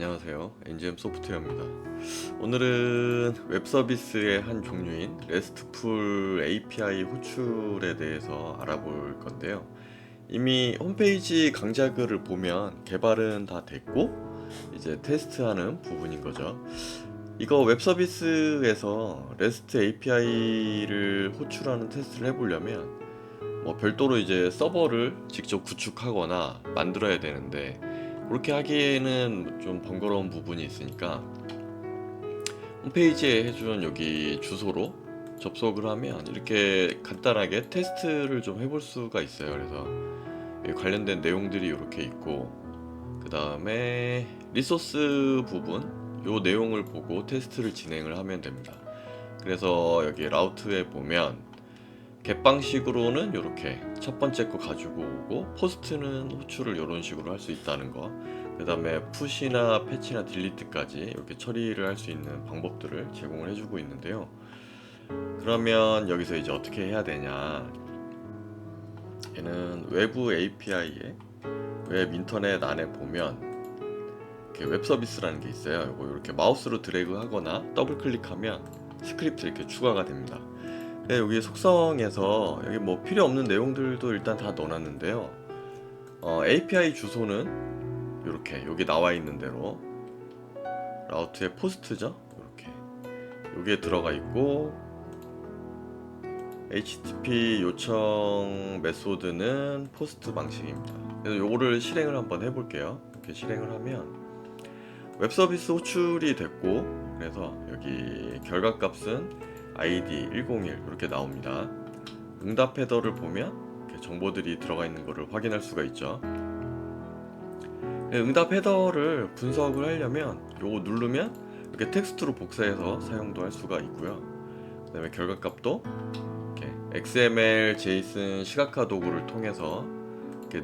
안녕하세요. NGM 소프트웨어입니다. 오늘은 웹 서비스의 한 종류인 RESTful API 호출에 대해서 알아볼 건데요. 이미 홈페이지 강좌글을 보면 개발은 다 됐고 이제 테스트하는 부분인 거죠. 이거 웹 서비스에서 REST API를 호출하는 테스트를 해보려면 뭐 별도로 이제 서버를 직접 구축하거나 만들어야 되는데 그렇게 하기에는 좀 번거로운 부분이 있으니까 홈페이지에 해준 여기 주소로 접속을 하면 이렇게 간단하게 테스트를 좀 해볼 수가 있어요. 그래서 관련된 내용들이 이렇게 있고 그 다음에 리소스 부분 요 내용을 보고 테스트를 진행을 하면 됩니다. 그래서 여기 라우트에 보면 겟방식으로는 이렇게 첫 번째 거 가지고 오고 포스트는 호출을 이런 식으로 할 수 있다는 거. 그 다음에 푸시나 패치나 딜리트까지 이렇게 처리를 할 수 있는 방법들을 제공을 해주고 있는데요. 그러면 여기서 이제 어떻게 해야 되냐? 얘는 외부 API에 웹 인터넷 안에 보면 웹 서비스라는 게 있어요. 이거 이렇게 마우스로 드래그 하거나 더블 클릭하면 스크립트 이렇게 추가가 됩니다. 네, 여기 속성에서 여기 뭐 필요 없는 내용들도 일단 다 넣어놨는데요. 어, API 주소는 이렇게 여기 나와 있는 대로 라우트의 포스트죠. 이렇게 여기에 들어가 있고 HTTP 요청 메소드는 포스트 방식입니다. 그래서 요거를 실행을 한번 해볼게요. 이렇게 실행을 하면 웹 서비스 호출이 됐고 그래서 여기 결과값은 ID 101 이렇게 나옵니다. 응답 헤더를 보면 정보들이 들어가 있는 것을 확인할 수가 있죠. 네, 응답 헤더를 분석을 하려면 요거 누르면 이렇게 텍스트로 복사해서 사용도 할 수가 있고요. 그 다음에 결과값도 이렇게 XML, JSON 시각화 도구를 통해서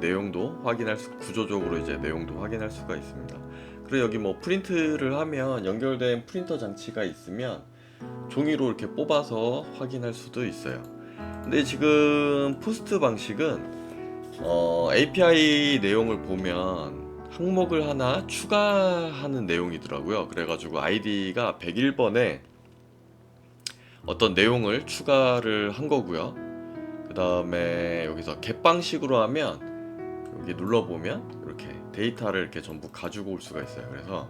내용도 확인할 수 구조적으로 이제 내용도 확인할 수가 있습니다. 그리고 여기 뭐 프린트를 하면 연결된 프린터 장치가 있으면 종이로 이렇게 뽑아서 확인할 수도 있어요. 근데 지금 포스트 방식은 어, API 내용을 보면 항목을 하나 추가하는 내용이더라고요. 그래가지고 아이디가 101번에 어떤 내용을 추가를 한 거고요. 그 다음에 여기서 겟 방식으로 하면 여기 눌러보면 이렇게 데이터를 이렇게 전부 가지고 올 수가 있어요. 그래서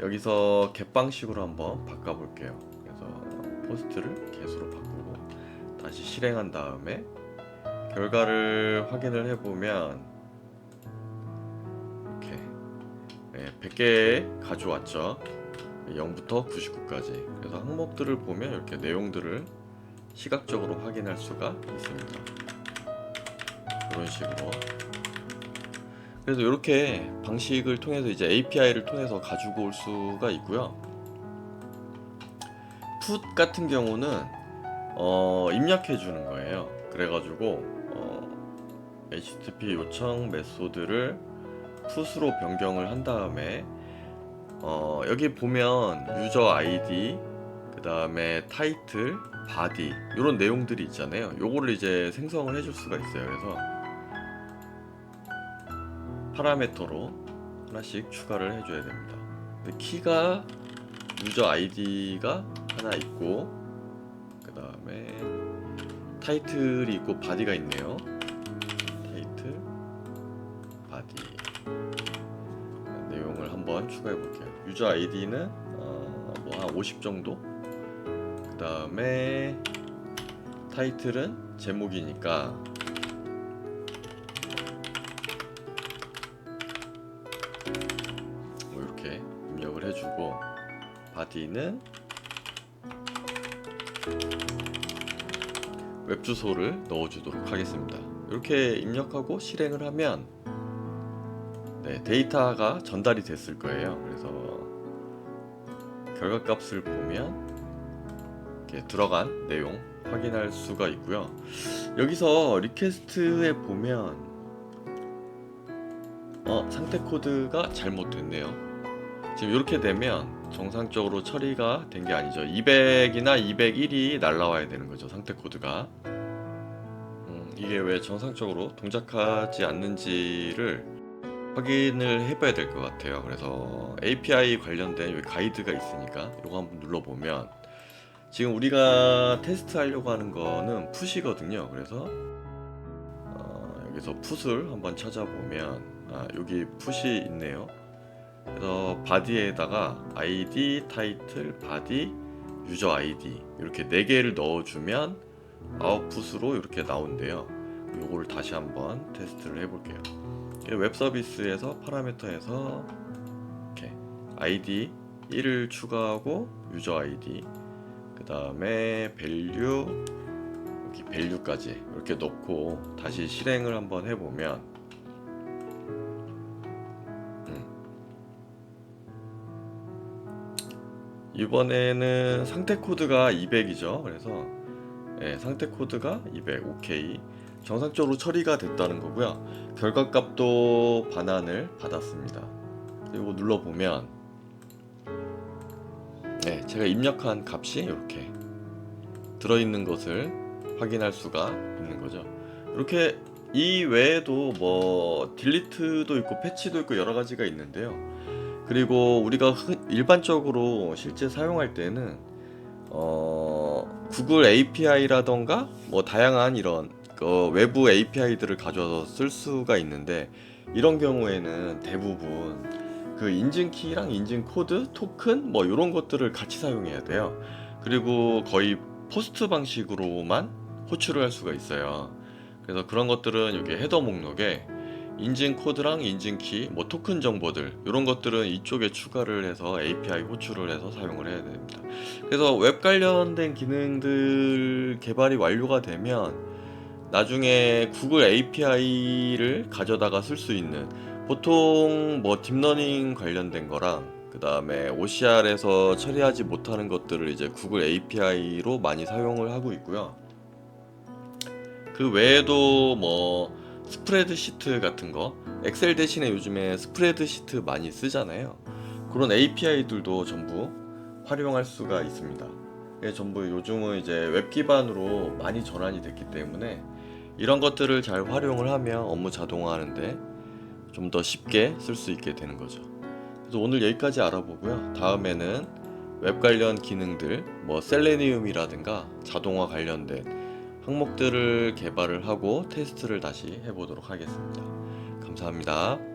여기서 겟 방식으로 한번 바꿔볼게요. 그래서 포스트를 get으로 바꾸고 다시 실행한 다음에 결과를 확인을 해보면 이렇게 네, 100개 가져왔죠. 0부터 99까지. 그래서 항목들을 보면 이렇게 내용들을 시각적으로 확인할 수가 있습니다. 이런 식으로. 그래서 이렇게 방식을 통해서 이제 API를 통해서 가지고 올 수가 있고요. 풋 같은 경우는 어, 입력해 주는 거예요. 그래가지고 어, HTTP 요청 메소드를 풋으로 변경을 한 다음에 어, 여기 보면 유저 아이디 그 다음에 타이틀, 바디 이런 내용들이 있잖아요. 요거를 이제 생성을 해줄 수가 있어요. 그래서 파라메터로 하나씩 추가를 해줘야 됩니다. 키가 유저 아이디가 하나 있고 그 다음에 타이틀이 있고 바디가 있네요. 타이틀, 바디 내용을 한번 추가해 볼게요. 유저 아이디는 어, 뭐한 50 정도. 그 다음에 타이틀은 제목이니까 바디는 웹 주소를 넣어주도록 하겠습니다. 이렇게 입력하고 실행을 하면 네, 데이터가 전달이 됐을 거예요. 그래서 결과값을 보면 들어간 내용 확인할 수가 있고요. 여기서 리퀘스트에 보면 어, 상태 코드가 잘못됐네요. 지금 이렇게 되면 정상적으로 처리가 된 게 아니죠. 200이나 201이 날라와야 되는 거죠. 상태 코드가. 음, 이게 왜 정상적으로 동작하지 않는지를 확인을 해봐야 될 것 같아요. 그래서 API 관련된 가이드가 있으니까 이거 한번 눌러보면 지금 우리가 테스트 하려고 하는 거는 풋이거든요. 그래서 어, 여기서 풋을 한번 찾아보면 아, 여기 풋이 있네요. 그래서 바디에다가 ID, 타이틀, 바디, 유저 아이디 이렇게 네 개를 넣어주면 아웃풋으로 이렇게 나온대요. 요거를 다시 한번 테스트를 해볼게요. 웹 서비스에서 파라미터에서 이렇게 ID 1을 추가하고 유저 아이디 그 다음에 밸류 밸류까지 이렇게 넣고 다시 실행을 한번 해보면 이번에는 상태 코드가 200이죠. 그래서 예, 상태 코드가 200 오케이 정상적으로 처리가 됐다는 거고요. 결과값도 반환을 받았습니다. 그리고 눌러보면 네, 제가 입력한 값이 이렇게 들어있는 것을 확인할 수가 있는 거죠. 이렇게 이 외에도 뭐 딜리트도 있고 패치도 있고 여러 가지가 있는데요. 그리고 우리가 흔- 일반적으로 실제 사용할 때는 어, 구글 API라던가 뭐 다양한 이런 그 외부 API들을 가져와서 쓸 수가 있는데 이런 경우에는 대부분 그 인증키랑 인증 코드, 토큰 뭐 이런 것들을 같이 사용해야 돼요. 그리고 거의 포스트 방식으로만 호출을 할 수가 있어요. 그래서 그런 것들은 여기 헤더 목록에 인증 코드랑 인증 키, 뭐 토큰 정보들 이런 것들은 이쪽에 추가를 해서 API 호출을 해서 사용을 해야 됩니다. 그래서 웹 관련된 기능들 개발이 완료가 되면 나중에 구글 API를 가져다가 쓸 수 있는 보통 뭐 딥러닝 관련된 거랑 그 다음에 OCR에서 처리하지 못하는 것들을 이제 구글 API로 많이 사용을 하고 있고요. 그 외에도 뭐 스프레드 시트 같은 거 엑셀 대신에 요즘에 스프레드 시트 많이 쓰잖아요. 그런 API들도 전부 활용할 수가 있습니다. 이게 전부 요즘은 이제 웹 기반으로 많이 전환이 됐기 때문에 이런 것들을 잘 활용을 하면 업무 자동화하는데 좀 더 쉽게 쓸 수 있게 되는 거죠. 그래서 오늘 여기까지 알아보고요. 다음에는 웹 관련 기능들, 뭐 셀레니움이라든가 자동화 관련된 항목들을 개발을 하고 테스트를 다시 해보도록 하겠습니다. 감사합니다.